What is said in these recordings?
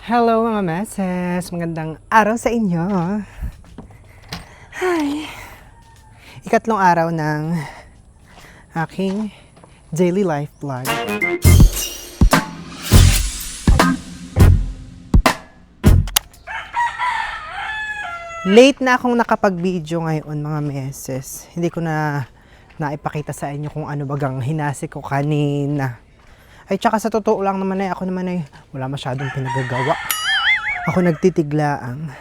Hello mga meses! Magandang araw sa inyo! Hi! Ikatlong araw ng aking daily life vlog. Late na akong nakapag-video ngayon mga meses. Hindi ko na naipakita sa inyo kung ano bagang hinasi ko kanina. Ay tsaka sa totoo lang naman ay ako naman ay wala masyadong pinagagawa. Ako nagtitiglaang.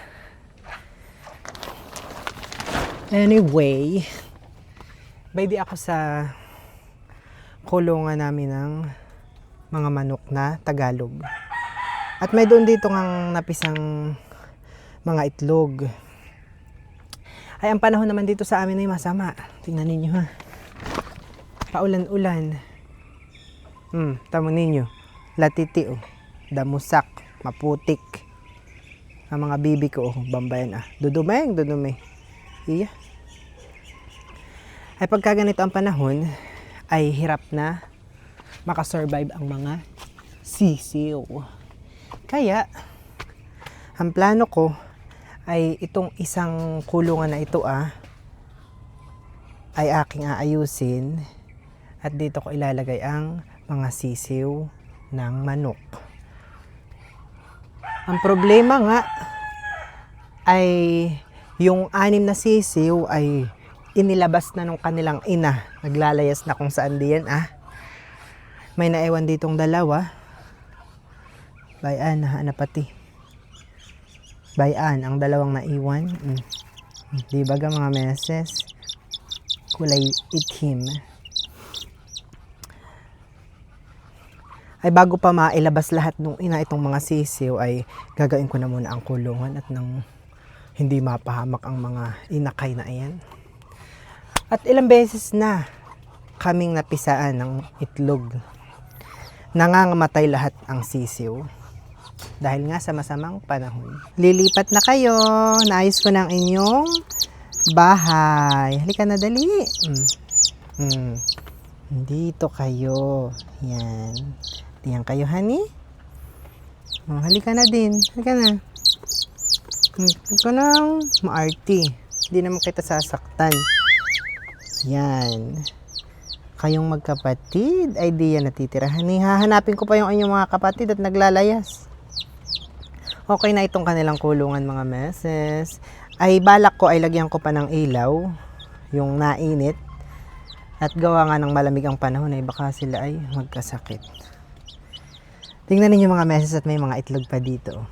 Anyway, baby ako sa kulungan namin ng mga manok na Tagalog. At may doon dito ngang napisang mga itlog. Ay, ang panahon naman dito sa amin ay masama. Tingnan ninyo ha. Paulan-ulan. Hmm, tamo ninyo. Latiti oh. Damusak. Maputik. Ang mga bibi ko oh. Bambayan ah. Dudumeng, dudumeng. Iya. Ay pagka ganito ang panahon, ay hirap na makasurvive ang mga sisiw. Kaya, ang plano ko ay itong isang kulungan na ito ah, ay aking aayusin at dito ko ilalagay ang mga sisiw ng manok. Ang problema nga ay yung anim na sisiw ay inilabas na nung kanilang ina. Naglalayas na kung saan diyan ah. May naiwan ditong dalawa. Bayan, na pati. Bayan, ang dalawang naiwan. Mm. Di ba ga mga meses? Kulay itim. Ay bago pa mailabas lahat nung ina itong mga sisiw ay gagawin ko na muna ang kulungan at nang hindi mapahamak ang mga inakay na iyan. At ilang beses na kaming napisaan ng itlog. Nangangamatay lahat ang sisiw. Dahil nga sa masamang panahon. Lilipat na kayo. Naayos ko ng inyong bahay. Halika na dali. Mm. Mm. Dito kayo. Yan. Diyan kayo, honey. Oh, halika na din. Halika na. Huwag ka nang maarti. Hindi naman kita sasaktan. Yan. Kayong magkapatid, yan natitirahan. Eh, hahanapin ko pa yung inyong mga kapatid at naglalayas. Okay na itong kanilang kulungan mga meses. Ay balak ko ay lagyan ko pa ng ilaw, yung nainit. At gawa nga ng malamig ang panahon ay baka sila ay magkasakit. Tingnan ninyo mga meses at may mga itlog pa dito.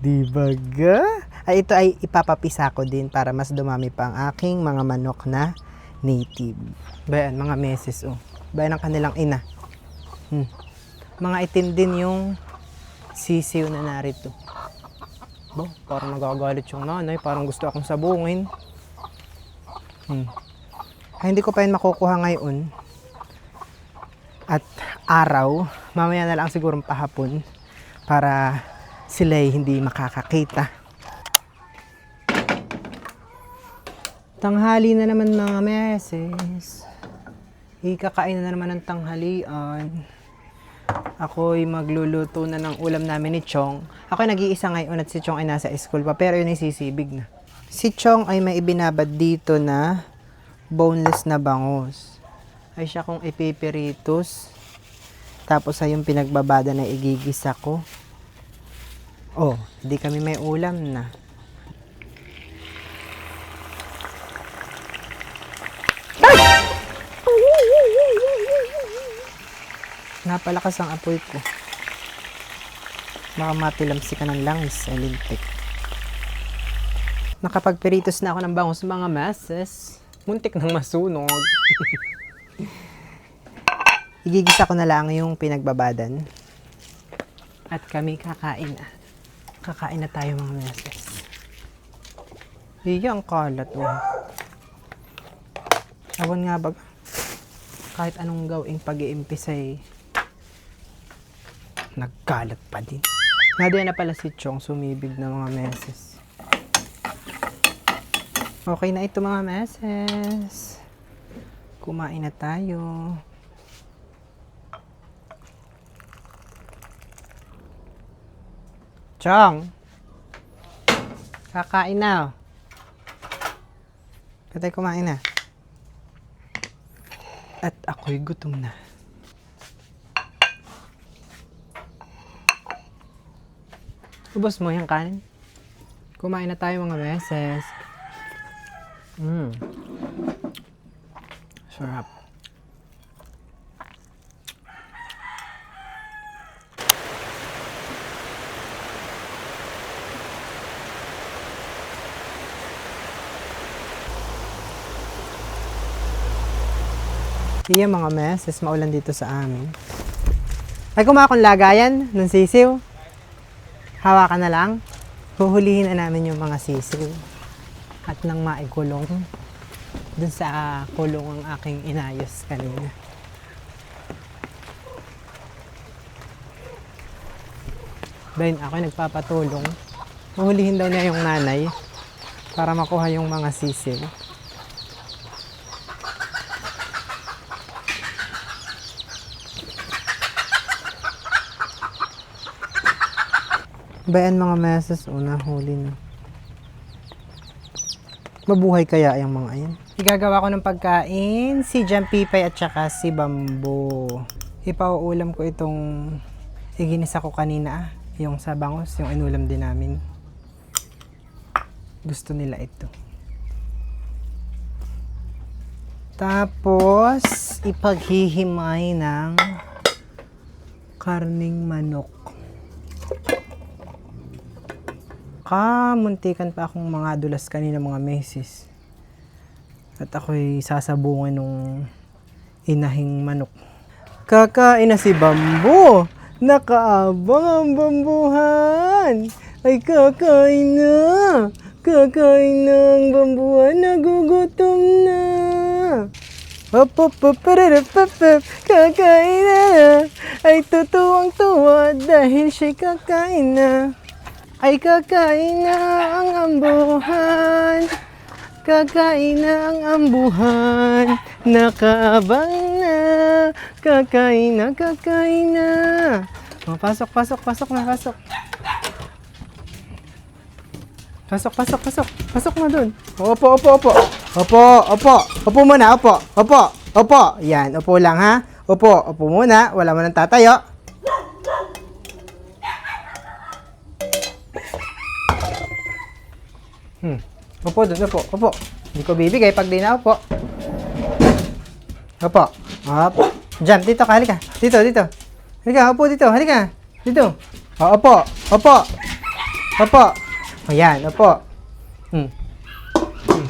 Di ba ga? Ay ito ay ipapapisa ko din para mas dumami pa ang aking mga manok na native. Bayan, mga meses oh. Bayan ang kanilang ina. Hmm. Mga itim din yung sisiw na narito. Bo, parang nagagalit yung nanay. Parang gusto akong sabungin. Hmm. Ay, hindi ko pa yun makukuha ngayon. At araw, mamaya na lang siguro pahapon para sila hindi makakakita. Tanghali na naman mga meses. Ikakain na naman ng tanghalian. Ako'y magluluto na ng ulam namin ni Chong. Ako'y nag-iisa ngayon at si Chong ay nasa school pa pero yun ay sisibig na. Si Chong ay may ibinabad dito na boneless na bangus. Ay siya kung ipipiritos. Tapos ay yung pinagbabada na igigisa ko. Oh, hindi kami may ulam na. Napalakas ang apoy ko. Baka matilamsi ka ng langis, ay lintik. Nakapagpiritos na ako ng bangus mga masses. Muntik nang masunog. Igigisa ko na lang yung pinagbabadan. At kami kakain na. Kakain na tayo mga. Iya, ang kalat oh. Awan nga ba? Kahit anong gawing pag-iimpis ay nagkalat pa din. Nga na pala si Chong sumibig na mga meses. Okay na ito mga meses. Kumain na tayo. Chong! Kakain na. oh. Patay kumain na. At ako'y gutom na. Ubos mo yung kanin. Kumain na tayo mga beses. Mmm. Sarap. Iya mga meses, maulan dito sa amin. Ay kumakon lagayan ng sisiw. Hawakan na lang. Huhulihin na namin yung mga sisiw. At nang maikulong dun sa kulong ang aking inayos kanina. Then ako nagpapatulong. Huhulihin daw niya yung nanay para makuha yung mga sisiw. Bayan mga meses, una huli na. Mabuhay kaya yung mga yan. Igagawa ko ng pagkain, si Jampipay at saka si Bambo. Ipauulam ko itong iginisa ko kanina, ah, yung sa bangos, yung inulam din namin. Gusto nila ito. Tapos, ipaghihimay ng karning manok. Kamuntikan pa akong mga dulas kanina mga meses. At ako'y sasabungan nung inahing manok. Kakain na si Bambo! Nakaabang ang bambuhan! Ay kakain na! Kakain na ang bambuhan! Nagugutom na! Hop, pararap, hop, hop. Kakain na! Ay tutuwang tuwa dahil siya'y kakain na! Ay kakain ang ambuhan. Kakain ang ambuhan. Nakaabang na, kakain na oh, Pasok, pasok, pasok na, pasok. Pasok, pasok, pasok. Pasok na dun. Opo, opo, opo. Opo, opo. Opo muna, opo. Opo, opo. Yan, opo lang ha? Opo, opo muna. Wala mo nang tatayo Hmm. Opo, doon opo. Opo. Hindi ko bibigay pag di na opo. Opo. Opo. Diyan, dito ka. Halika. Dito, dito. Halika, opo dito. Halika. Dito. O, opo. Opo. Opo. Ayan, opo. Hmm. Hmm.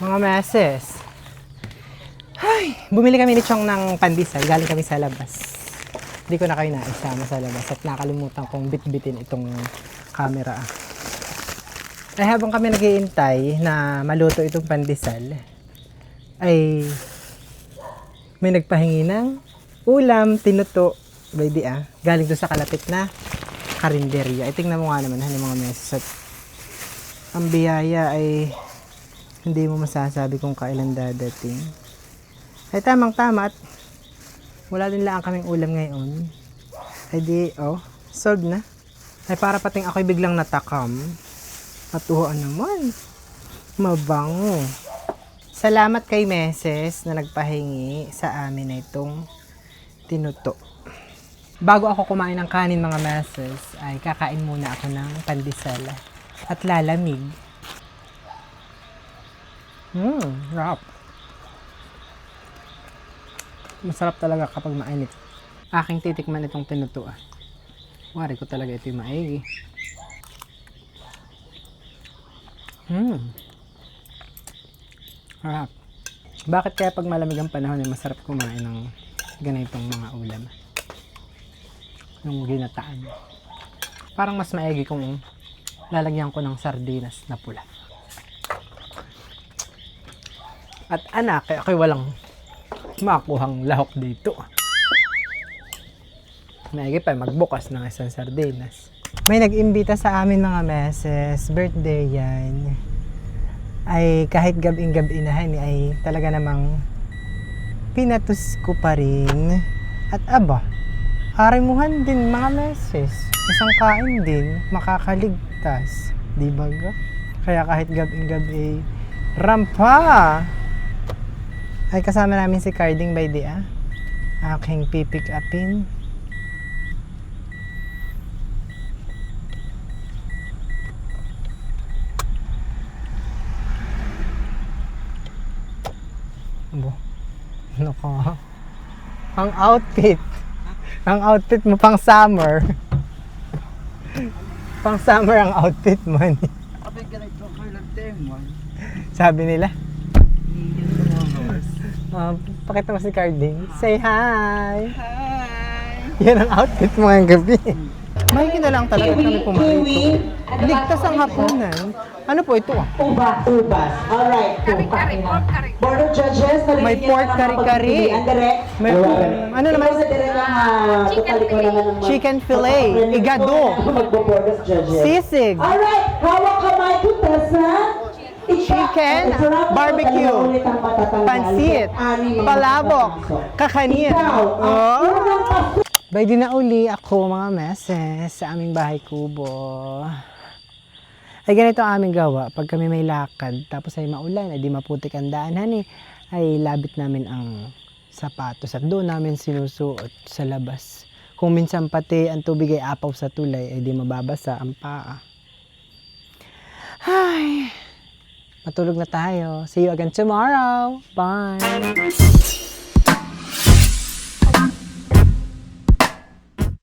Mga meses. Ay, bumili kami ni Chong ng pandesal. Galing kami sa labas. Hindi ko na kayo naisama sa labas at nakalimutan kong bitbitin itong camera. Ay habang kami naghihintay na maluto itong pandesal, ay may nagpahingi ng ulam, tinuto, baby ah, galing doon sa kalapit na karinderya. Ay tingnan mo nga naman yung mga meses at ang biyaya ay hindi mo masasabi kung kailan dadating. Ay tamang tama at wala din lang kaming ulam ngayon. Ay di, oh, solved na. Ay para pating ako'y biglang natakam. At oo naman, mabango. Salamat kay Meses na nagpahingi sa amin na itong tinuto. Bago ako kumain ng kanin mga Meses, ay kakain muna ako ng pandesal at lalamig. Mmm, rap. Masarap talaga kapag mainit. Aking titikman itong tinuto ah. Wari ko talaga ito yung maigi. Hmm. Harap. Bakit kaya pag malamig ang panahon ay masarap kumain ng ganitong mga ulam? Yung ginataan. Parang mas maigi kung lalagyan ko ng sardinas na pula. At anak, kaya ako'y walang makuhang lahok dito. Maigi pa magbukas ng isang sardinas. May nag-imbita sa amin mga meses, birthday yan. Ay kahit gabing gabi na ay talaga namang pinatus ko pa rin. At aba, Arimuhan din mga meses. Isang kain din, makakaligtas. Di ba? Kaya kahit gabing-gabi, rampa! Ay kasama namin si Carding by the ah. Aking pipick upin. Ano ka? Ang outfit. Ang outfit mo pang summer. pang summer ang outfit mo. ko. Sabi nila. Uh, pakita mo si Carding. Say hi! Hi! Yan ang outfit mo ngayong gabi. May na lang talaga kami pumarito. Ligtas ang hapunan. Ano po ito ah? Uba, ubas. Alright. Pork kari. Board of Judges, May pork kari-kari. May May ano naman? Ng Chicken fillet, igado. Magbo-board of Judges. Sisig. Alright, hawak kamay ko, Tessa. Chicken, barbecue. Pansit. Palabok. Kakanin. Ang Oh. Di na uli ako mga meses sa aming bahay kubo. Ay ganito ang aming gawa. Pag kami may lakad, tapos ay maulan, ay di maputik ang daanan eh, ay labit namin ang sapatos at doon namin sinusuot sa labas. Kung minsan pati ang tubig ay apaw sa tulay, ay di mababasa ang paa. Ay, matulog na tayo. See you again tomorrow. Bye!